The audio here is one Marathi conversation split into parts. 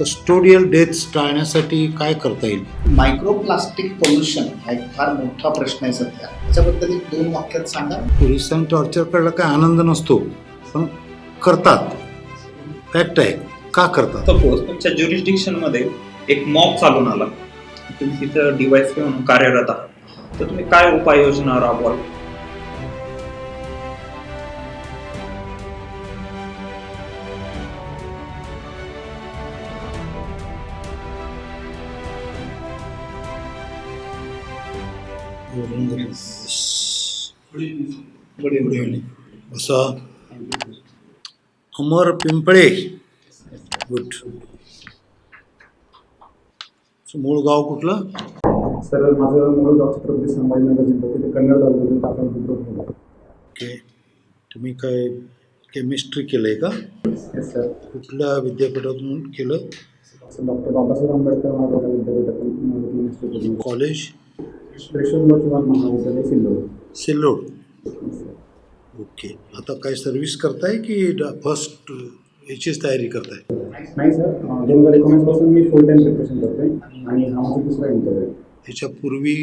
कस्टोडियल डेथ्स टाळण्यासाठी काय करता येईल? मायक्रोप्लास्टिक पोल्युशन हा एक फार मोठा प्रश्न आहे सध्या. त्याच्याबद्दल एक दोन वाक्यात सांगा. पोलिसांनी टॉर्चर करायला काय आनंद नसतो पण करतात. फॅक्ट आहे. का करतात? सपोज तुमच्या ज्युरिस्डिक्शनमध्ये एक मॉब चालून आला. तुम्ही तिथं डिवाइस घेऊन कार्यरत आहात. तर तुम्ही काय उपाययोजना राबवाल? असा अमर पिंपळे. गुड मूळ गाव कुठलं? सर माझं मूळ गाव छत्रपती संभाजीनगर जिल्हा तिथे कन्नड तालुक्यातील ओके तुम्ही काय केमिस्ट्री केलं आहे का सर कुठल्या विद्यापीठातून केलं? डॉक्टर बाबासाहेब आंबेडकर मराठवाडा विद्यापीठातून कॉलेज महाविद्यालय सिल्लोड. सिल्लोड. ओके. आता काय सर्व्हिस करताय की फर्स्ट याचीच तयारी करताय? नाही सर दोन हजार एकोणीसपासून मी फुल टाईम प्रिपरेशन करतोय आणि हा माझा दुसरा इंटरव्ह्यू आहे. ह्याच्यापूर्वी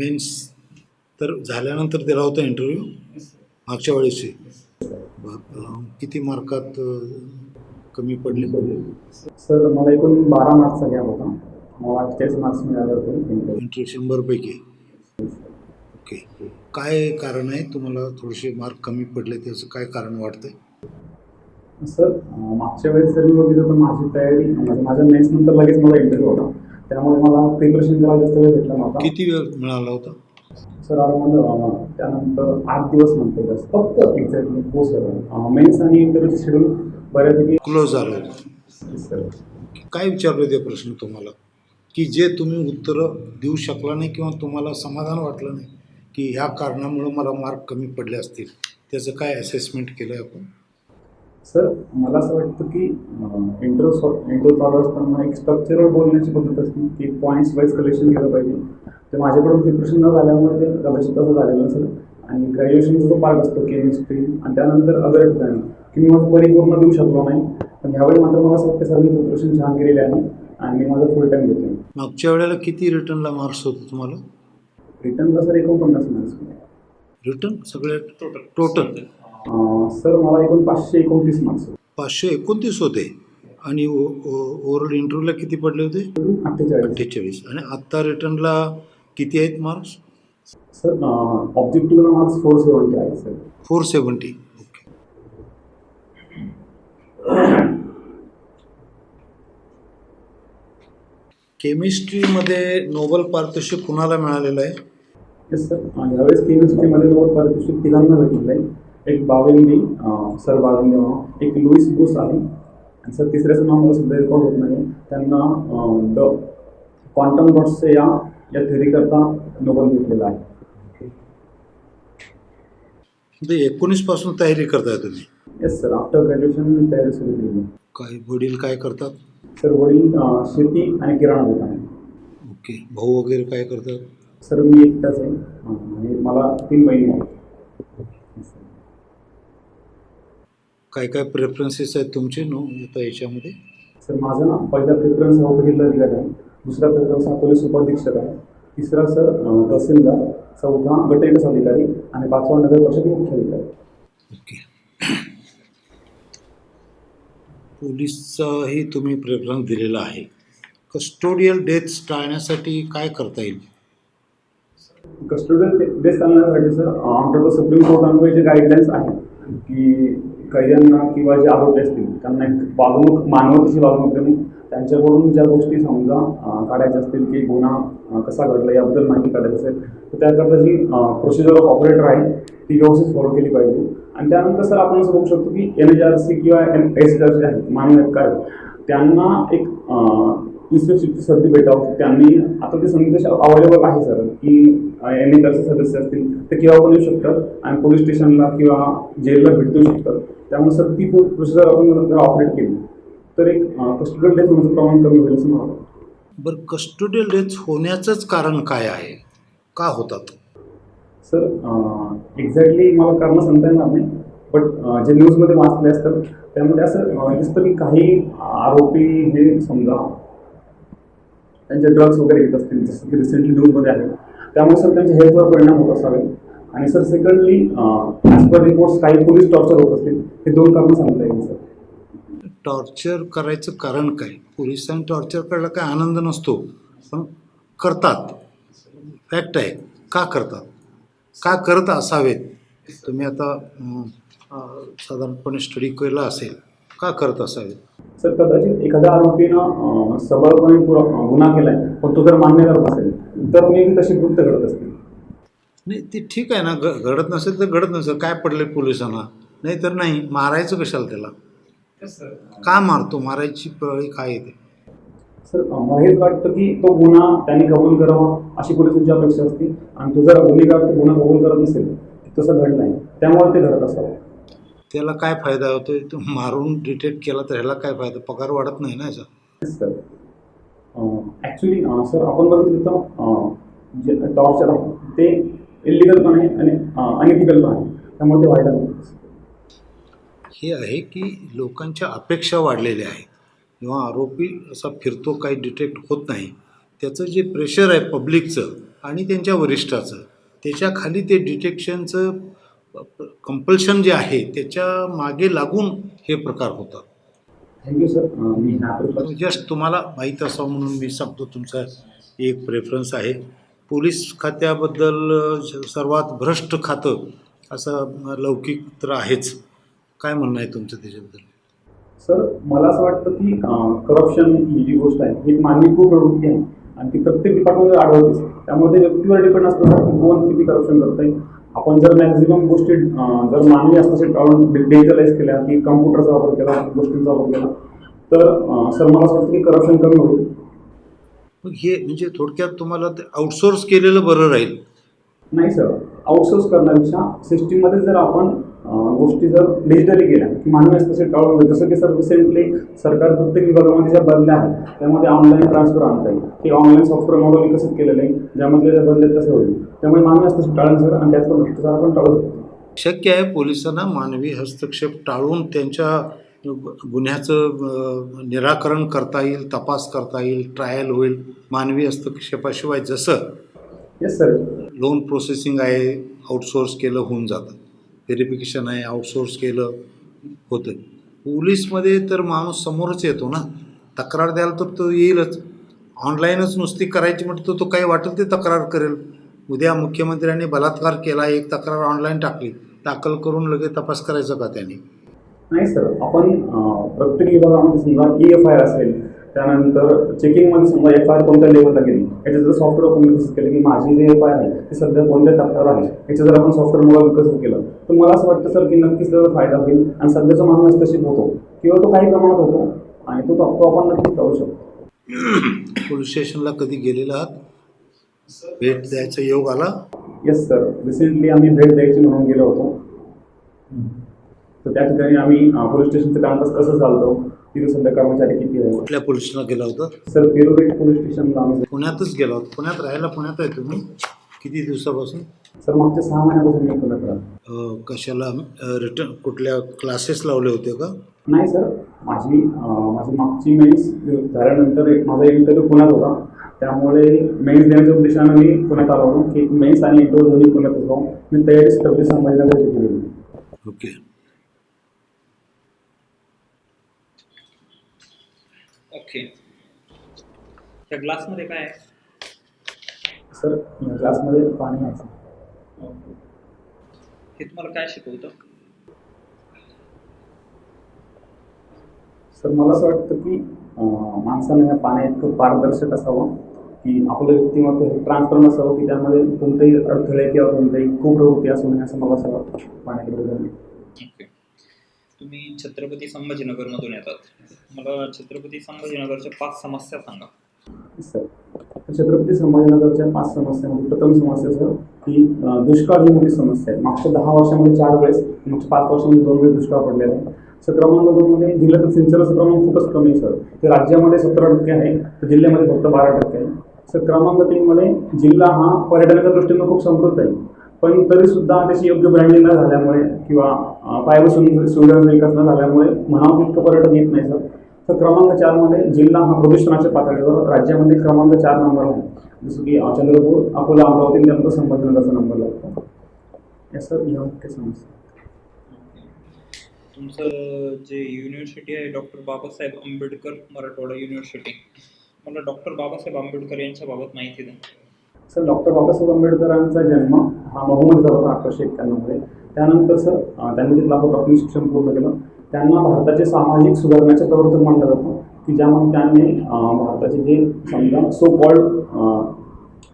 मेन्स तर झाल्यानंतर दिला होता इंटरव्ह्यू मागच्या वेळेसचे अं, किती मार्कात अं, कमी पडले? सर मला एकूण बारा मार्क्सचा गॅप होता. मला अठ्ठेचाळीस मार्क्स मिळाले होते. इंटरव्ह्यू इंटरव्ह्यू शंभरपैकी ओके. काय कारण आहे? तुम्हाला थोडेसे मार्क कमी पडले त्याचं काय कारण वाटतंय? सर मागच्या वेळेस जर मी बघितलं तर माझी तयारी म्हणजे माझ्या मेन्स नंतर लगेच मला इंटरव्ह्यू होता. त्यामुळे मला प्रिपरेशन करायला जास्त वेळ भेटला नव्हता. किती वेळ मिळाला होता? सर अराउंड त्यानंतर आठ दिवस जास्त. फक्त एक्झॅक्टली हो सर मेन्स आणि इंटरव्ह्यूचे शेड्यूल बऱ्यापैकी क्लोज झालं. सर. काय विचारले ते प्रश्न तुम्हाला? की जे तुम्ही उत्तरं देऊ शकला नाही किंवा तुम्हाला समाधान वाटलं नाही? की ह्या कारणामुळं मला मार्क कमी पडले असतील. त्याचं काय असेसमेंट केलं आहे आपण? सर मला असं वाटतं की इंटरव्ह्यू इंटरव्ह्यू चालू असताना एक स्ट्रक्चरल बोलण्याची पद्धत असते. की पॉईंट्स वाईज कलेक्शन केलं पाहिजे. ते माझ्याकडून प्रिपरेशन न झाल्यामुळे ते कदाचित तसं झालेलं असेल आणि ग्रॅज्युएशनचा जो पार्ट असतो केमिस्ट्री आणि त्यानंतर अदर ठिकाणी की मी माझं परिपूर्ण देऊ शकलो नाही. पण ह्यावेळी मात्र मला असं वाटतं सर मी प्रिपरेशन छान केलेली आहे. आणि मी माझं फुल टाईम देतो मागच्या वेळेला किती रिटर्नला मार्क्स होते तुम्हाला? रिटर्नला सर एकोणपन्नास मार्क्स रिटर्न सगळे टोटल सर मला एकूण पाचशे एकोणतीस मार्क्स पाचशे एकोणतीस होते. आणि ओव्हरऑल इंटरव्ह्यूला किती पडले होते? अठ्ठेचाळीस. अठ्ठेचाळीस. आणि आत्ता रिटर्नला किती आहेत मार्क्स सर ऑब्जेक्टिव्हला मार्क्स फोर सेवन्टी आहे सर. फोर सेवन्टी ओके केमिस्ट्रीमध्ये नोबल पारितोषिक कुणाला मिळालेलं आहे? येस सर यावेळेस केमिस्ट्रीमध्ये नोबल पारितोषिक तिघांना भेटलेलं आहे एक बावेंदी सर बावेंदी एक लुईस बुस आहे. आणि सर तिसऱ्याचं नाव मला सध्या रेकॉर्ड होत नाही. त्यांना द क्वांटम डॉट्सचे या या थेरीकरता नोबल भेटलेला आहे. म्हणजे एकोणीसपासून तयारी करताय तुम्ही? येस सर आफ्टर ग्रॅज्युएशन तयारी सुरू केली. काय वडील काय करतात? सर वडील शेती आणि किराणा दुकान. आहे ओके. भाऊ वगैरे काय करतात? सर मी एकटाच आहे. आणि मला तीन बहिणी आहेत. काय काय प्रेफरन्सेस आहेत तुमचे नो आता याच्यामध्ये? सर माझा ना पहिला प्रेफरन्स हा उपजिल्हाधिकारी आहे दुसरा प्रेफरन्स हा पोलीस उपअधीक्षक आहे. तिसरा सर तहसीलदार चौथा गटविकास अधिकारी आणि पाचवा नगर परिषद मुख्याधिकारी ओके. पोलीसचाही तुम्ही प्रेफरन्स दिलेला आहे. कस्टोडियल डेथ्स टाळण्यासाठी काय करता येईल? कस्टोडियल बेस चालण्यासाठी सर ऑनरेबल सुप्रीम कोर्टामध्ये जे गाईडलाईन्स आहेत की कैद्यांना किंवा जे आरोपी असतील त्यांना एक वागणूक मानवतेची वागणूक देऊन त्यांच्याकडून ज्या गोष्टी समजा काढायच्या असतील की गुन्हा कसा घडला याबद्दल माहिती काढायची असेल तर त्याकरता जी प्रोसिजर ऑफ ऑपरेटर आहे ती व्यवस्थित फॉलो केली पाहिजे. आणि त्यानंतर सर आपण असं बघू शकतो की एन एच आर सी किंवा एम एस आर सी आहेत मानवी हक्क आहेत त्यांना एक इन्स्पेक्शनची संधी भेटावं. की त्यांनी आता ते संदेश अवेलेबल आहे सर की एन एच आरचे सदस्य असतील ते केव्हा पण येऊ शकतात आणि पोलीस स्टेशनला किंवा जेलला भेट देऊ शकतात त्यामुळे सर ती प्रोसिजर आपण जर ऑपरेट केली तर एक कस्टोडियल डेथ होण्याचं प्रमाण कमी होईल असं मला बरं कस्टोडियल डेथ्स होण्याचंच कारण काय आहे? का होतात? सर एक्झॅक्टली मला कारण सांगता येणार नाही बट जे न्यूजमध्ये वाचले असतात त्यामध्ये असं दिसतं की काही आरोपी हे समजा त्यांचे ड्रग्स वगैरे घेत असतील जसं की रिसेंटली न्यूजमध्ये आहे. त्यामुळे सर त्यांच्या हेल्थवर परिणाम होत असावे. आणि sir secondly as per reports काही पोलीस टॉर्चर होत असतील हे दोन कारणं सांगता येईल सर. टॉर्चर करायचं कारण काय? पोलिसांनी टॉर्चर करायला काय आनंद नसतो पण करतात. फॅक्ट आहे. का करतात? का करत असावेत? तुम्ही आता साधारणपणे स्टडी केला असेल का करत असावेत? सर कदाचित एखाद्या आरोपीनं अं, सबळपणे गुन्हा केलाय पण तो जर मान्य करत असेल तर मे तशी कृत्य घडत असतील नाही ते ठीक आहे ना घडत नसेल तर घडत नसेल काय पडले पोलिसांना? नाही तर नाही मारायचं कशाला त्याला? का मारतो? मारायची प्रळी काय येते सर मला हेच वाटतं की तो गुन्हा त्यांनी कबूल करावा अशी पोलिसांची अपेक्षा असते. आणि तो जर गुन्हेगार तो गुन्हा कबूल करत नसेल तसं घडलं नाही. त्यामुळे ते घडत असावं. त्याला काय फायदा होतोय? तो मारून डिटेक्ट केला तर ह्याला काय फायदा? पगार वाढत नाही ना याचा. सर ॲक्च्युली सर आपण बघितलं तर जे टॉर्चर आहे ते इलिगल पण आहे आणि अनइथिकल पण आहे. त्यामुळे ते व्हायला हे आहे की लोकांच्या अपेक्षा वाढलेल्या आहेत. किंवा आरोपी असा फिरतो काही डिटेक्ट होत नाही. त्याचं जे प्रेशर आहे पब्लिकचं आणि त्यांच्या वरिष्ठाचं त्याच्याखाली ते डिटेक्शनचं कंपल्शन जे आहे त्याच्यामागे लागून हे प्रकार होतात. थँक्यू सर मी ह्या पेपर जस्ट तुम्हाला माहीत असावं म्हणून मी सांगतो तुमचा एक प्रेफरन्स आहे. पोलीस खात्याबद्दल सर्वात भ्रष्ट खातं असं लौकिक तर आहेच. काय म्हणणं आहे तुमचं त्याच्याबद्दल? सर मला असं वाटतं की करप्शन ही जी गोष्ट आहे ही एक मानवी खूप प्रवृत्ती आहे. आणि ती प्रत्येक डिपार्टमेंटमध्ये आढळतेच. त्यामुळे ते व्यक्तीवर डिपेंड असतं की कोण किती करप्शन करतंय. आपण जर मॅक्झिमम गोष्टी जर मानवी टाळून डिजिटलाइज केल्या की कम्प्युटरचा वापर केला गोष्टींचा वापर केला तर सर मला असं वाटतं की करप्शन कमी होईल. मग हे म्हणजे थोडक्यात तुम्हाला ते आउटसोर्स केलेलं बरं राहील. नाही सर. आउटसोर्स करण्यापेक्षा सिस्टीममध्ये जर आपण गोष्टी जर डिजिटली केल्या की मानवी हस्तक्षेप टाळून. जसं की सर रिसेंटली सरकार प्रत्येक विभागामध्ये ज्या बदल्या आहेत त्यामध्ये ऑनलाईन ट्रान्सफर आणता येईल. की ऑनलाईन सॉफ्टवेअर मॉडेल विकसित केलेलं आहे ज्यामधले त्या बदल्यात कसं होईल त्यामुळे मानवी हस्तक्षेप टाळेल सर आणि त्यातलं भ्रष्टाचार आपण टाळू शकतो. शक्य आहे पोलिसांना मानवी हस्तक्षेप टाळून त्यांच्या गुन्ह्याचं निराकरण करता येईल तपास करता येईल ट्रायल होईल मानवी हस्तक्षेपाशिवाय. जसं येस सर लोन प्रोसेसिंग आहे आउटसोर्स केलं होऊन जातं. व्हेरिफिकेशन आहे आउटसोर्स केलं होतं. पोलीसमध्ये तर माणूस समोरच येतो ना. तक्रार द्यायला तर तो येईलच. ऑनलाईनच नुसती करायची म्हटलं तो काही वाटेल ते तक्रार करेल. उद्या मुख्यमंत्र्यांनी बलात्कार केला एक तक्रार ऑनलाईन टाकली. दाखल करून लगेच तपास करायचा का त्यांनी? नाही सर आपण प्रत्येक विभागामध्ये समजा ई एफ आय असेल त्यानंतर चेकिंगमध्ये समजा एफ आय आर कोणत्या लेवलला गेली याचं जर सॉफ्टवेअर आपण विकसित केलं की माझी जे एफ आय आहे ती सध्या कोणत्या टप्प्यावर आहे याचं जर आपण सॉफ्टवेअर मला विकसित केलं तर मला असं वाटतं सर की नक्कीच त्याचा फायदा होईल आणि सध्याचा माणूस हस्तक्षेप होतो किंवा तो काही प्रमाणात होतो आणि तो तो आपण नक्कीच टाळू शकतो. पोलीस स्टेशनला कधी गेलेला आहात? भेट द्यायचा योग आला? येस सर रिसेंटली आम्ही भेट द्यायची म्हणून गेलो होतो. तर त्या ठिकाणी आम्ही पोलीस स्टेशनचं कामकाज कसं चालतं तिथे सध्या कर्मचारी किती आहे कुठल्या पोलिसला गेला होता? सर पेरुपेट पोलीस स्टेशनला आम्ही पुण्यातच गेला होता. पुण्यात राहायला पुण्यात आहे तुम्ही? किती दिवसापासून? सर मागच्या सहा महिन्यापासून मी पुण्यात राहतो. अ, कशाला? रिटर्न कुठल्या क्लासेस लावले होते का? नाही सर. माझी अं, माझी मागची मेन्स झाल्यानंतर एक माझा इंटरव्ह्यू पुण्यात होता. त्यामुळे मेन्स देण्याच्या उद्देशानं मी पुण्यात आलो होतो. की मेन्स आणि इंटरव्ह्यू दोन्ही पुण्यात होतो मी तयारी छत्रपती संभाजीनगर केली ओके. ओके. त्या ग्लासमध्ये काय आहे? सर या क्लासमध्ये पाणी आहे. हे तुम्हाला काय शिकवतं? सर मला असं वाटतं की माणसानं या पाण्या इतकं पारदर्शक असावं की आपलं व्यक्तिमत्व हे ट्रान्सफॉर्म असावं की त्यामध्ये कोणतेही अडथळे किंवा कोणतेही कुप्रवृत्ती असू नये असं मला असं वाटतं. ओके. तुम्ही छत्रपती संभाजीनगरमधून येतात. मला छत्रपती संभाजीनगरच्या पाच समस्या सांगा. सर छत्रपती संभाजीनगरच्या पाच समस्यामध्ये म्हणजे प्रथम समस्या सर की दुष्काळ ही मोठी समस्या आहे. मागच्या दहा वर्षामध्ये चार वेळेस मागच्या पाच वर्षामध्ये दोन वेळेस दुष्काळ पडलेला आहे. सर क्रमांक दोनमध्ये जिल्ह्याचं सिंचनाचं प्रमाण खूपच कमी आहे सर. ते राज्यामध्ये सतरा टक्के आहे तर जिल्ह्यामध्ये फक्त बारा टक्के आहे. सर क्रमांक तीनमध्ये जिल्हा हा पर्यटनाच्या दृष्टीनं खूप समृद्ध आहे. पण तरी सुद्धा त्याची योग्य ब्रँडिंग न झाल्यामुळे किंवा पायाभूत सुविधा सुविधांचा विकास न झाल्यामुळे म्हणावं तितकं पर्यटन येत नाही सर. तर क्रमांक चारमध्ये जिल्हा हा प्रदूषणाच्या पातळीवर राज्यामध्ये क्रमांक चार नंबर आहे. जसं की चंद्रपूर अकोला अमरावती आणि त्यानंतर संभाजीनगरचा नंबर लागतो. या सर या मुख्य समस्या. तुमचं जे युनिव्हर्सिटी आहे डॉक्टर बाबासाहेब आंबेडकर मराठवाडा युनिव्हर्सिटी मला डॉक्टर बाबासाहेब आंबेडकर यांच्याबाबत माहिती द्या. सर डॉक्टर बाबासाहेब आंबेडकरांचा जन्म हा महूमध्ये झाला होता अठराशे एक्क्याण्णवमध्ये त्यानंतर सर त्यांनी तिथलं आपलं प्राथमिक शिक्षण पूर्ण केलं. त्यांना भारताचे सामाजिक सुधारण्याचे प्रवर्तक मानलं जातं की ज्यामध्ये त्यांनी भारताचे जे समजा सो कॉल्ड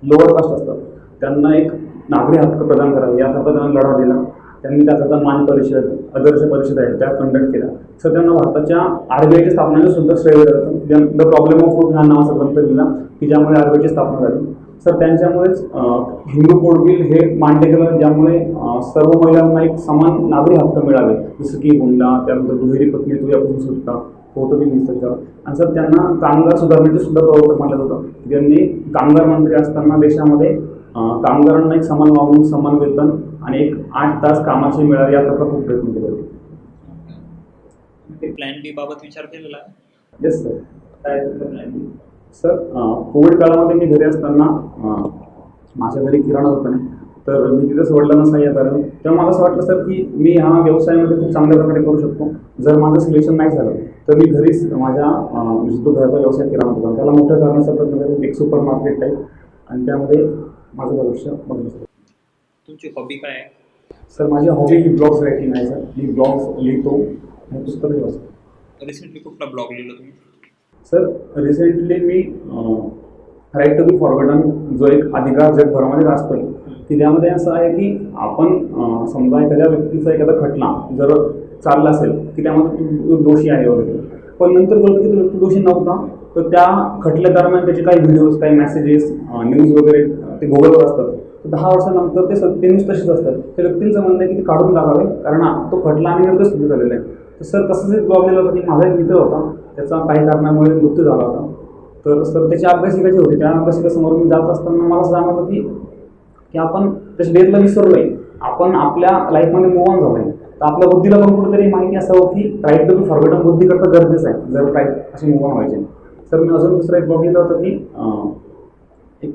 लोअर कास्ट असतात त्यांना एक नागरी हक्क प्रदान करावे याकरता त्यांना लढा दिला. त्यांनी त्याकरता मान परिषद आदर्श परिषद आहेत त्या कंडक्ट केल्या. सर त्यांना भारताच्या आर बी आयच्या सुद्धा श्रेय जातं द प्रॉब्लेम ऑफ फूड ह्या नावाचा ग्रंथ लिहिला की ज्यामुळे आर बी आयची स्थापना झाली. सर त्यांच्यामुळेच हिंदू कोड बिल हे मांडले गेलं ज्यामुळे सर्व महिलांना एक समान नागरी हक्क मिळावे जसं की हुंडा त्यानंतर दुहेरी पत्नी तुझ्यापासून सुटका फोटो बिल निसर्ग आणि सर त्यांना कामगार सुधारण्याचे सुद्धा प्रवर्तक मानलं जातं. त्यांनी कामगार मंत्री असताना देशामध्ये कामगारांना एक समान वागणूक समान वेतन आणि एक आठ तास कामाचे मिळावे याकरता खूप प्रयत्न केले. होते प्लॅन बी बाबत विचार केलेला? येस सर काय प्लॅन सर अं, कोविड काळामध्ये मी घरी असताना माझ्या घरी किराणा दुकान आहे. तर मी तिथेच वडिलांना सहाय्य करावं तेव्हा मला असं वाटलं सर की मी ह्या व्यवसायामध्ये खूप चांगल्या प्रकारे करू शकतो. जर माझं सिलेक्शन नाही झालं तर मी घरीच माझ्या म्हणजे तो घराचा व्यवसाय किराणा दुकान त्याला मोठं करण्याचा प्रयत्न करेन. एक सुपर मार्केट टाईप आणि त्यामध्ये माझं भविष्य बघू शकतो तुमची हॉबी काय आहे? सर माझी हॉबी ही ब्लॉग्स रायटिंग आहे सर. मी ब्लॉग्स लिहितो आणि पुस्तकं वाचतो रिसेंटली कुठला ब्लॉग लिहिला तुम्ही? सर रिसेंटली मी राईट टू बी फॉरवर्डन जो एक अधिकार जगभरामध्ये गाजतोय की त्यामध्ये असं आहे की आपण अं, समजा एखाद्या व्यक्तीचा एखादा खटला जर चालला असेल की त्यामध्ये तो दोषी आहे वगैरे. पण नंतर कळतं की तो व्यक्ती दोषी नव्हता तर त्या खटल्या दरम्यान त्याचे काही व्हिडिओज काही मेसेजेस न्यूज वगैरे अं, ते गुगलवर असतात. दहा वर्षानंतर ते सत्य तसेच तशीच असतात. ते व्यक्तींचं म्हणणं आहे की ते काढून टाकावे कारण तो खटला आणि निर्दोष सिद्ध झालेला आहे. तर सर तसंच एक प्रॉब्लेम होता की माझा एक मित्र होता त्याचा काही कारणामुळे मृत्यू झाला होता. तर सर त्याची अभ्यासिका जी होती. त्या अभ्यासिकासमोर मी जात असताना मला असं जाणवलं की की आपण त्याच्या बेतला विसरलो आहे आपण आपल्या लाईफमध्ये मूव ऑन आहे तर आपल्या बुद्धीला पण कुठेतरी माहिती असावं की राईट टू बी फॉरगटन बुद्धी करता गरजेचं आहे. जर राईट असे मूव ऑन व्हायचे. तर मी अजून दुसरा एक ब्लॉग होतं होता की एक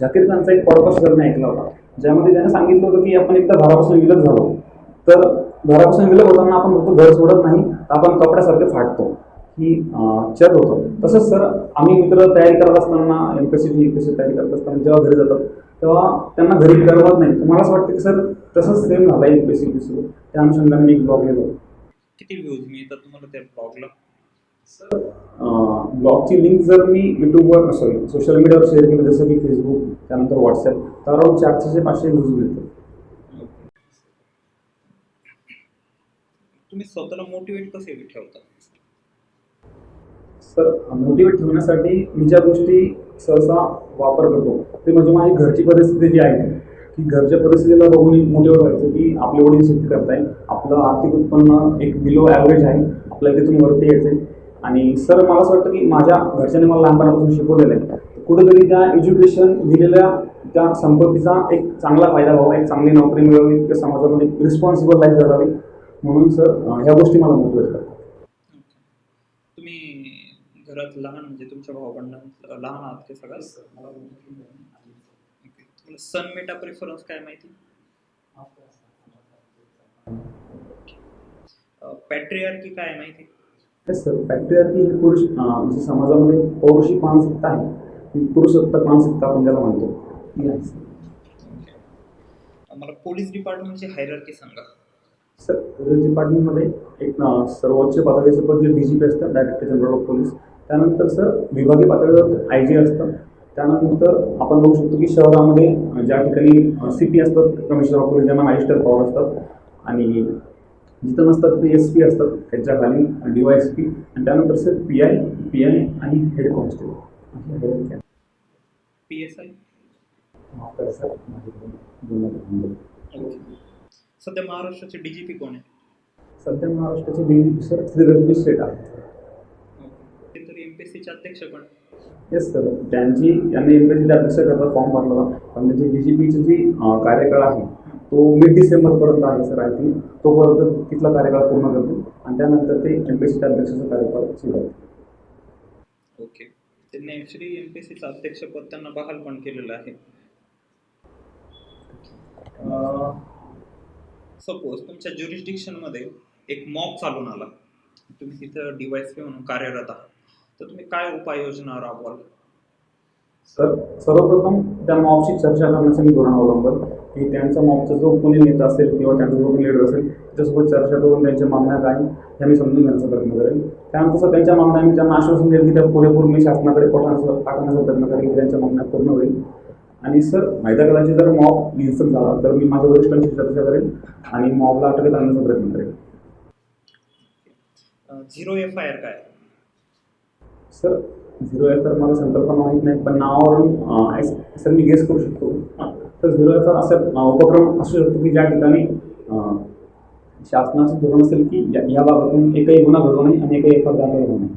झाकीर खानचा एक पॉडकास्ट जर मी ऐकला होता ज्यामध्ये त्याने सांगितलं होतं की आपण एकदा घरापासून विलग झालो. तर घरापासून विलग होताना आपण फक्त घर सोडत नाही तर आपण कपड्यासारखे फाटतो. ही चर होतं. तसंच सर आम्ही मित्र तयारी करत असताना M P C U P C तयारी करत असताना जेव्हा घरी जातात तेव्हा त्यांना घरी करवत नाही. तुम्हाला असं वाटतं की सर तसंच सेम झालं M P C P C त्या अनुषंगाने मी एक ब्लॉग लिहिलो. किती व्ह्यूज मिळतात तुम्हाला त्या ब्लॉगला ब्लॉगची लिंक जर मी यूट्यूबवर सॉरी सोशल मीडियावर शेअर केली जसं की फेसबुक त्यानंतर व्हॉट्सअप तर अराउंड चारशे ते पाचशे व्ह्यूज मिळतात तुम्ही स्वतःला मोटिवेट कसे ठेवता? सर मोटिवेट ठेवण्यासाठी मी ज्या गोष्टी सहसा वापर करतो ते म्हणजे माझी घरची परिस्थिती जी आहे की घरच्या परिस्थितीला बघून मोटिवेट व्हायचं की आपले वडील शेती करताय आपलं आर्थिक उत्पन्न एक बिलो ॲव्हरेज आहे आपल्याला तिथून वरती यायचं आहे आणि सर मला असं वाटतं की माझ्या घरच्यांनी मला लहानपणापासून शिकवलेलं आहे. कुठेतरी त्या एज्युकेशन दिलेल्या त्या संपत्तीचा एक चांगला फायदा व्हावा एक चांगली नोकरी मिळावी किंवा समाजामध्ये रिस्पॉन्सिबल लाईफ जगावी. म्हणून सर ह्या गोष्टी मला मोटिवेट करतात. तुम्ही घरात लहान म्हणजे तुमच्या भावबंधात लहान आहात ते सन मेटा प्रेफरन्स काय माहिती? पॅट्रियार्की काय माहिती? सर पॅट्रियार्की ही पुरुष अं, जी समाजामध्ये पौरुषिक मानसिकता आहे. ही पुरुषोत्तक मानसिकता आपण ज्याला म्हणतो. मला पोलीस डिपार्टमेंटची हायरार्की सांगा. सर पोलीस डिपार्टमेंटमध्ये एक सर्वोच्च पातळीचं पद जे डी जी पी असतं डायरेक्टर जनरल ऑफ पोलीस त्यानंतर सर विभागीय पातळीवर आय जी असतं. त्यानंतर आपण बघू शकतो की शहरामध्ये ज्या ठिकाणी सी पी असतात कमिशनर ऑफ पोलीस ज्यांना मॅजिस्टर पॉवर असतात. आणि जिथं नसतात तिथे एस पी असतात त्यांच्या खाली डी वाय एस पी आणि त्यानंतर sir P I P I आणि head constable. P S I सध्या महाराष्ट्राचे डीजीपी कोण आहे? सध्या महाराष्ट्राचे D G P sir Shri Rajnish Seth आहेत ते तरी एम पी एस सीचे अध्यक्ष कोण? येस सर त्यांची यांनी एमपीएससी अध्यक्ष करता फॉर्म भरला होता. पण त्यांची डी जी पीची जी अं, कार्यकाळ आहे तो मिड डिसेंबरपर्यंत आहे सर आय थिंक तोपर्यंत तिथला कार्यकाळ पूर्ण करतील. आणि त्यानंतर ते एम पी एस सी अध्यक्षाचा कार्यकाळ सुरू आहे ओके. त्यांनी ॲक्च्युली एम पी सीचं अध्यक्षपद त्यांना बहाल पण केलेलं आहे. सपोज तुमच्या ज्युरिस्डिक्शनमध्ये एक मॉब चालून आला. तुम्ही तिथं डिवाइस म्हणून कार्यरत आहात. तर तुम्ही काय उपाययोजना राबवाल? तर सर्वप्रथम त्या मॉबशी चर्चा करण्याचं मी धोरण अवलंबल की त्यांचा मॉबचा जो कोणी नेता असेल किंवा त्यांचा जो कोणी लीडर असेल त्याच्यासोबत चर्चा करून त्यांच्या मागण्या काय ह्या मी समजून घेण्याचा प्रयत्न करेन. त्यानंतर त्यांच्या मागण्या मी त्यांना आश्वासन देईल की त्या पुरेपूर मी शासनाकडे पाठवण्याचा पाठवण्याचा प्रयत्न करेन की त्यांच्या मागण्या पूर्ण होईल. आणि सर माहिती कदाचित जर मॉब हिंसक झाला तर मी माझ्या वरिष्ठांशी चर्चा करेन आणि मॉबला अटकेत आणण्याचा प्रयत्न करेन. झिरो एफ आय आर काय? सर झिरो एफ आर मला संकल्पना माहीत नाही पण नावावरून सर मी गेस करू शकतो. तर आर असा उपक्रम असू शकतो की ज्या ठिकाणी अं, शासनाचं धोरण असेल की या बाबतीतून एकही गुन्हा घडू नये आणि एकही एफ आर दाखल होऊ नये.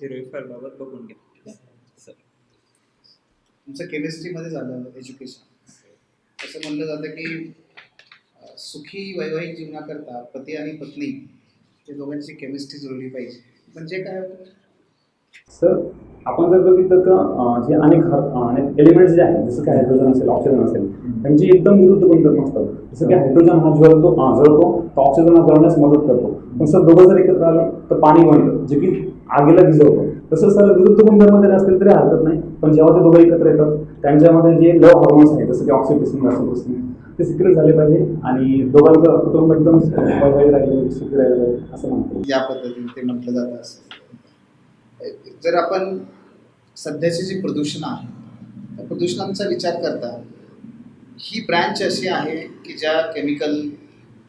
झिरो एफ आर बाबत बघून घ्या. सर तुमचं केमिस्ट्रीमध्ये झालं एज्युकेशन असं म्हणलं जातं की सुखी वैवाहिक जीवनाकरता पती आणि पत्नी या दोघांची केमिस्ट्री जुळली पाहिजे. म्हणजे काय सर आपण जर बघितलं तर जे अनेक हर अनेक एलिमेंट्स जे आहेत जसं की हायड्रोजन असेल ऑक्सिजन असेल त्यांची एकदम विरुद्ध गुणधर्म असतात जसं की हायड्रोजन हा जळतो जळतो तर ऑक्सिजन हा जळण्यास मदत करतो. पण सर दोघं जर एकत्र आलं तर पाणी बनतं जे की आगीला भिजवतं. तसं सर विरुद्ध गुणधर्म जरी असतील तरी हरकत नाही पण जेव्हा ते दोघं एकत्र येतात त्यांच्यामध्ये जे लव हॉर्मोन्स आहेत जसं की ऑक्सिटोसिन ऑक्सिटोसिन ते सिक्रेट झाले पाहिजे आणि दोघांचं कुटुंब एकदम वैवाहिक राहिलं सुखी असं म्हणतो. या पद्धतीने ते म्हटलं जातं असं. जर आपण सध्याची जी प्रदूषण आहे त्या प्रदूषणांचा विचार करता ही ब्रँच अशी आहे की ज्या केमिकल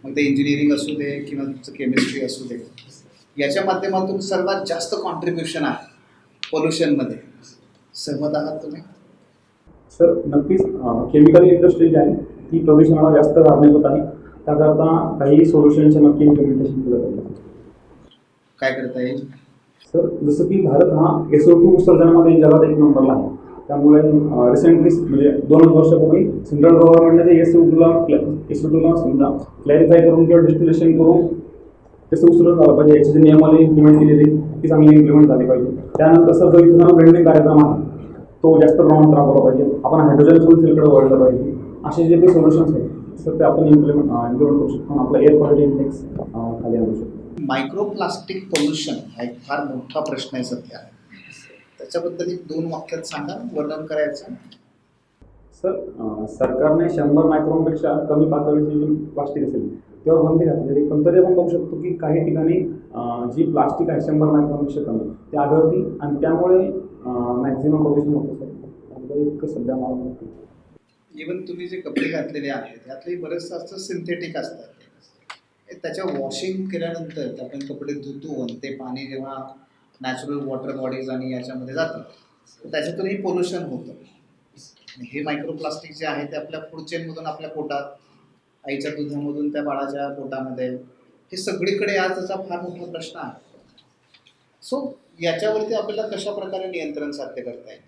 मग ते इंजिनिअरिंग असू दे किंवा तुमचं केमिस्ट्री असू दे याच्या माध्यमातून सर्वात जास्त कॉन्ट्रीब्युशन आहे पोल्युशनमध्ये सहमत आहात तुम्ही? सर नक्कीच केमिकल इंडस्ट्री जी आहे ती प्रदूषणाला जास्त कारणीभूत आहे. त्याकरता काही सोल्युशनचे नक्की इम्प्लिमेंटेशन केलं पाहिजे. काय करता येईल? सर जसं की भारत हा एस ओ टू उत्सर्जनामध्ये जगात एक नंबरला आहे. त्यामुळे रिसेंटली म्हणजे दोनच वर्षापूर्वी सेंट्रल गव्हर्नमेंटने जे एस ओ टूला एस ओ टूला समजा क्लॅरिफाय करून किंवा डिस्टिलेशन करून त्याचं उत्सर्जन झालं पाहिजे. याची जी नियमावली इम्प्लिमेंट केलेली ती चांगली इम्प्लिमेंट झाली पाहिजे. त्यानंतर सर जो इथून ब्लेंडिंग कार्यक्रम आहे तो जास्त प्रमाणात राबवला पाहिजे. आपण हायड्रोजन फुल सेलकडे वळलं पाहिजे. असे जे काही सोल्युशन्स आहेत सर ते आपण इम्प्लिमेंट इम्प्लिमेंट करू शकतो. आपला एअर क्वालिटी इंडेक्स खाली आणू शकतो. मायक्रोप्लास्टिक पोल्युशन हा एक फार मोठा प्रश्न आहे सध्या. त्याच्याबद्दल एक दोन वाक्यात सांगा वर्णन करायचं. सर सरकारने शंभर मायक्रॉनपेक्षा कमी पातळीची जी प्लास्टिक असेल त्यावर बंदी घातलेली पण तरी आपण बघू शकतो की काही ठिकाणी जी प्लास्टिक आहे शंभर मायक्रॉनपेक्षा कमी ती आढळती आणि त्यामुळे मॅक्झिमम पोल्युशन होतं सर. इतकं सध्या मला. इवन तुम्ही जे कपडे घातलेले आहेत त्यातले बरेचसं असतं सिंथेटिक असतात. त्याच्या वॉशिंग केल्यानंतर आपण कपडे धुतो आणि ते पाणी जेव्हा नॅचरल वॉटर बॉडीज आणि याच्यामध्ये जातं त्याच्यातूनही पोल्युशन होतं. हे हे मायक्रोप्लास्टिक जे आहे ते आपल्या फूड चेनमधून आपल्या पोटात आईच्या दुधामधून त्या बाळाच्या पोटामध्ये हे सगळीकडे आज त्याचा फार मोठा प्रश्न आहे. सो याच्यावरती आपल्याला कशा प्रकारे नियंत्रण साध्य करता येईल?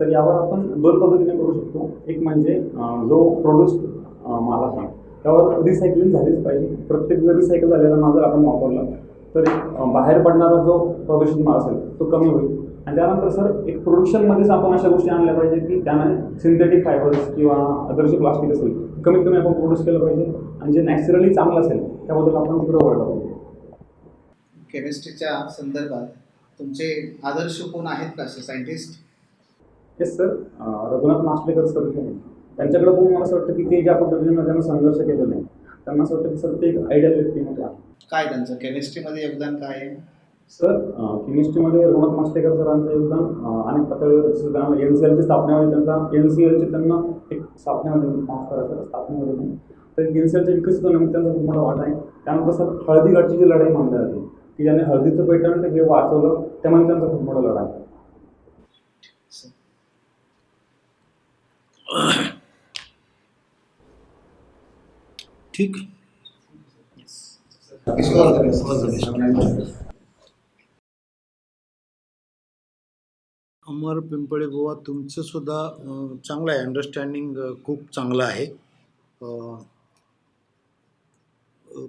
सर यावर आपण दोन पद्धतीने करू शकतो. एक म्हणजे जो प्रोड्यूस माल आहे त्यावर रिसायकलिंग झालीच पाहिजे. प्रत्येक जर रिसायकल झालेला माल जर आपण वापरला तर बाहेर पडणारा जो प्रदूषित माल असेल तो कमी होईल. आणि त्यानंतर सर एक प्रोडक्शनमध्येच आपण अशा गोष्टी आणल्या पाहिजे की त्याने सिंथेटिक फायबर्स किंवा अदर जे प्लास्टिक असेल कमीत कमी आपण प्रोड्यूस केलं पाहिजे. आणि जे नॅचरली चांगलं असेल त्याबद्दल आपण तिकडे वळलं पाहिजे. केमिस्ट्रीच्या संदर्भात तुमचे आदर्श कोण आहेत का scientist yes sir Raghunath Mashelkar sir त्यांच्याकडे बघून मला असं वाटतं की ते ज्या पद्धतीनं त्यांना संघर्ष केलेला आहे त्यांना असं वाटतं की सर ते एक आयडियल व्यक्तिमत्व आहे. काय त्यांचं? केमिस्ट्रीमध्ये योगदान काय आहे? सर केमिस्ट्रीमध्ये रघुनाथ मास्टेकर सरांचं योगदान अनेक पातळीवर जसं त्यांना एन सी एलच्या स्थापनेमध्ये त्यांचा एन सी एलचे त्यांना एक स्थापनेमध्ये माफ करा सर स्थापनेमध्ये नाही तर एन सी एलच्या विकसित होण्यामध्ये त्यांचा खूप मोठा वाटा आहे. त्यानंतर सर हळदीघाटची जी लढाई मानली जाते की ज्याने हळदीचं पेटंट हे वाचवलं त्यामध्ये त्यांचा खूप मोठा लढा आहे ठीक अमर पिंपळे बुवा तुमचं सुद्धा चांगलं आहे. अंडरस्टँडिंग खूप चांगलं आहे.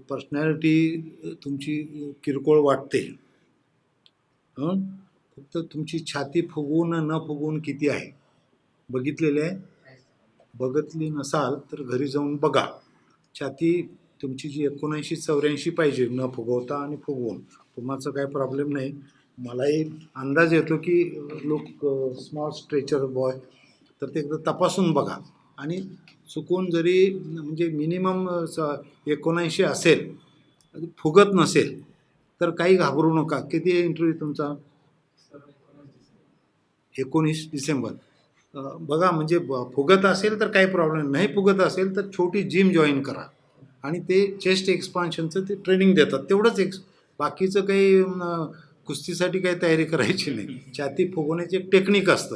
पर्सनॅलिटी तुमची किरकोळ वाटते. फक्त तुमची छाती फुगवून न फुगवून किती आहे? बघितलेले आहे? बघितली नसाल तर घरी जाऊन बघा. छाती तुमची जी एकोणऐंशी चौऱ्याऐंशी पाहिजे न फुगवता आणि फुगवून. तुम्हाचं काय प्रॉब्लेम नाही. मलाही अंदाज येतो की लोक स्मॉल स्ट्रेचर बॉय तर ते एकदा तपासून बघा. आणि चुकून जरी म्हणजे मिनिमम एकोणऐंशी असेल फुगत नसेल तर काही घाबरू नका. किती इंटरव्ह्यू तुमचा? एकोणीस डिसेंबर. बघा म्हणजे ब- फुगत असेल तर काही प्रॉब्लेम नाही. फुगत असेल तर छोटी जिम जॉईन करा. आणि ते चेस्ट एक्सपान्शनचं ते ट्रेनिंग देतात. तेवढंच एक बाकीचं काही कुस्तीसाठी काही तयारी करायची नाही. छाती फुगवण्याची एक टेक्निक असतं.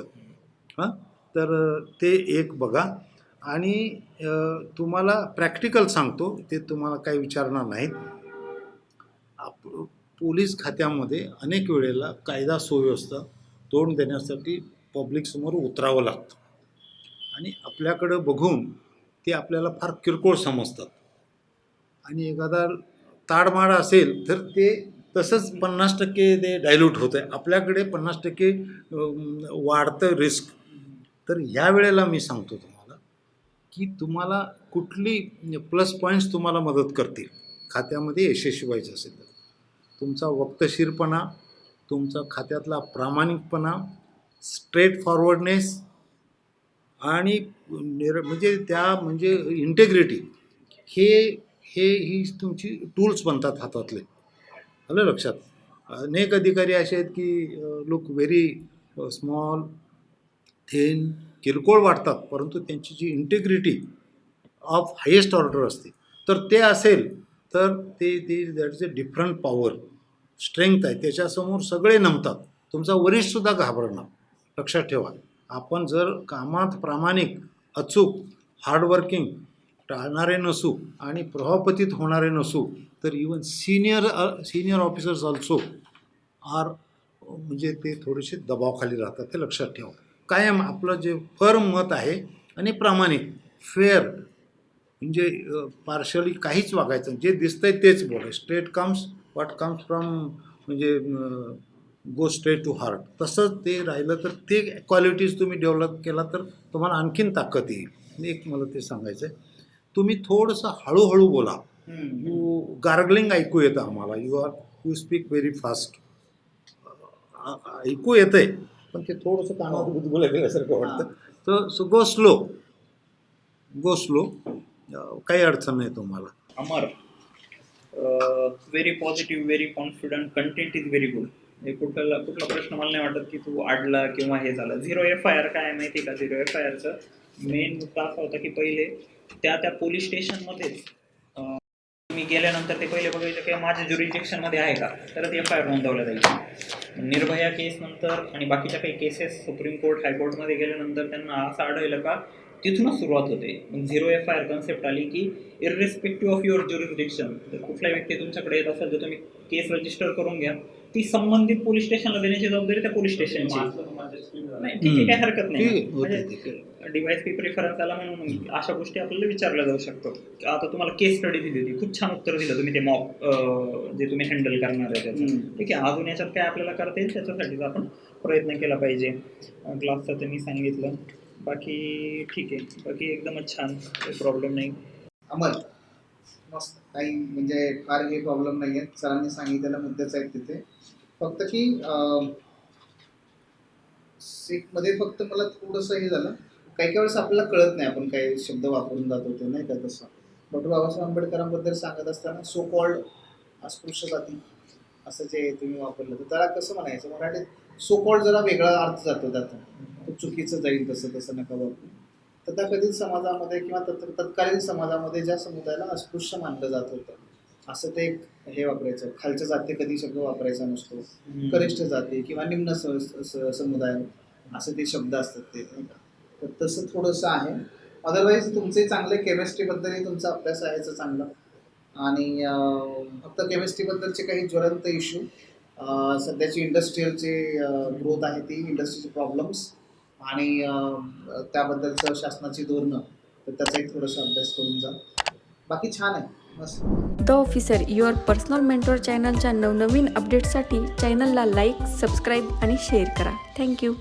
हां? तर ते एक बघा. आणि तुम्हाला प्रॅक्टिकल सांगतो. ते तुम्हाला काही विचारणार नाहीत. आप पोलीस खात्यामध्ये अनेक वेळेला कायदा सुव्यवस्था तोंड देण्यासाठी पब्लिकसमोर उतरावं लागतं. आणि आपल्याकडं बघून ते आपल्याला फार किरकोळ समजतात. आणि एखादा ताडमाड असेल तर ते तसंच पन्नास टक्के ते डायल्यूट होतं आहे आपल्याकडे पन्नास टक्के वाढतं रिस्क तर ह्या वेळेला मी सांगतो तुम्हाला की तुम्हाला कुठली प्लस पॉईंट्स तुम्हाला मदत करतील. खात्यामध्ये यशस्वी व्हायचं असेल तर. तुमचा वक्तशीरपणा तुमचा खात्यातला प्रामाणिकपणा स्ट्रेट फॉरवर्डनेस आणि निर म्हणजे त्या म्हणजे इंटेग्रिटी हे हे ही तुमची टूल्स बनतात हातातले. आलं लक्षात? अनेक अधिकारी असे आहेत की लुक व्हेरी स्मॉल थेन किरकोळ वाटतात परंतु त्यांची जी इंटेग्रिटी ऑफ हायेस्ट ऑर्डर असते. तर ते असेल तर ते ते that is a different power strength आहे. त्याच्यासमोर सगळे नमतात. तुमचा वरिष्ठसुद्धा घाबरणार. लक्षात ठेवा. आपण जर कामात प्रामाणिक अचूक हार्डवर्किंग टाळणारे नसू आणि प्रभावपतीत होणारे नसू तर even senior senior officers also are म्हणजे ते थोडेसे दबावाखाली राहतात ते लक्षात ठेवा. कायम आपलं जे फर्म मत आहे आणि प्रामाणिक फेअर म्हणजे पार्शली काहीच वागायचं जे दिसतंय तेच बोलाय straight comes what comes from म्हणजे गो स्ट्रेट टू हार्ट तसंच ते राहिलं तर ते क्वालिटीज तुम्ही डेव्हलप केला तर तुम्हाला आणखीन ताकद येईल. एक मला ते सांगायचं आहे तुम्ही थोडंसं हळूहळू बोला. यू गार्गलिंग ऐकू येतं आम्हाला. You are you speak very fast ऐकू येतंय. पण ते थोडंसं कानात गुदगुल्या गेल्यासारखं वाटतं. तर so go slow go slow काही अडचण नाही तुम्हाला. Amar very positive very confident content is very good हे कुठला कुठला प्रश्न मला नाही वाटत की तू आडला किंवा हे झालं. झिरो एफ आय आर काय माहिती का? झिरो एफ आय आरचं मेन मुद्दा असा होता की पहिले त्या त्या पोलीस स्टेशनमध्येच मी गेल्यानंतर ते पहिले बघायचं की माझ्या jurisdiction मध्ये आहे का तरच एफ आय आर नोंदवल्या जाईल निर्भया केस नंतर आणि बाकीच्या काही केसेस सुप्रीम कोर्ट हायकोर्टमध्ये गेल्यानंतर त्यांना असं आढळलं का तिथूनच सुरुवात होते. मग zero F I R concept आली की इरिस्पेक्टिव्ह ऑफ युअर ज्युरिस्डिक्शन जर कुठला व्यक्ती तुमच्याकडे येत असेल तर तुम्ही केस रजिस्टर करून घ्या. ती संबंधित पोलीस स्टेशनला देण्याची जबाबदारी त्या पोलीस स्टेशनची नाही ठीक आहे काही हरकत नाही डिवाइस पी प्रेफरन्स आला म्हणून अशा गोष्टी आपल्याला विचारल्या जाऊ शकतो आता तुम्हाला केस स्टडी दिली होती. खूप छान उत्तर दिलं तुम्ही ते मॉक जे तुम्ही हँडल करणार आहे त्याचं. ठीक आहे अजून याच्यात काय आपल्याला करता येईल त्याच्यासाठीच आपण प्रयत्न केला पाहिजे. क्लासचं ते मी सांगितलं. बाकी ठीक आहे. बाकी एकदमच छान. काही प्रॉब्लेम नाही. अमर मस्त. काही म्हणजे फार हे प्रॉब्लेम नाही आहेत सरांनी सांगितलेला मुद्देच आहेत तिथे. फक्त की मध्ये फक्त मला थोडंसं हे झालं. काही काही वेळेस आपल्याला कळत नाही आपण काही शब्द वापरून जातो ते नाही का तसं. डॉक्टर बाबासाहेब आंबेडकरांबद्दल सांगत असताना सो कॉल्ड अस्पृश्य जाती असं जे तुम्ही वापरलं. तर त्याला कसं म्हणायचं? मराठीत सो कॉल्ड जरा वेगळा अर्थ जातो त्यातून. चुकीचं जाईल तसं तसं नका वापरू. तथाकथित समाजामध्ये किंवा तत् तत्कालीन समाजामध्ये ज्या समुदायाला अस्पृश्य मानलं जात होतं असं ते एक हे वापरायचं खालच्या जाती कधी शब्द वापरायचा नसतो. कनिष्ठ जाती किंवा निम्न समुदाय असे ते शब्द असतात ते. तर तसं थोडंसं आहे. अदरवाईज तुमचे चांगले केमिस्ट्रीबद्दलही तुमचा अभ्यास आहेचा चांगला. आणि फक्त केमिस्ट्रीबद्दलचे काही ज्वलंत इश्यू सध्याची इंडस्ट्रीयलची ग्रोथ आहे ती इंडस्ट्रीचे प्रॉब्लेम्स आणि त्याबद्दलचं शासनाची धोरणं तर त्याचा एक थोडासा अभ्यास करून जा. बाकी छान आहे मस्त. The officer your personal mentor चॅनलच्या नवनवीन अपडेटसाठी चॅनलला लाईक सबस्क्राईब आणि शेअर करा. Thank you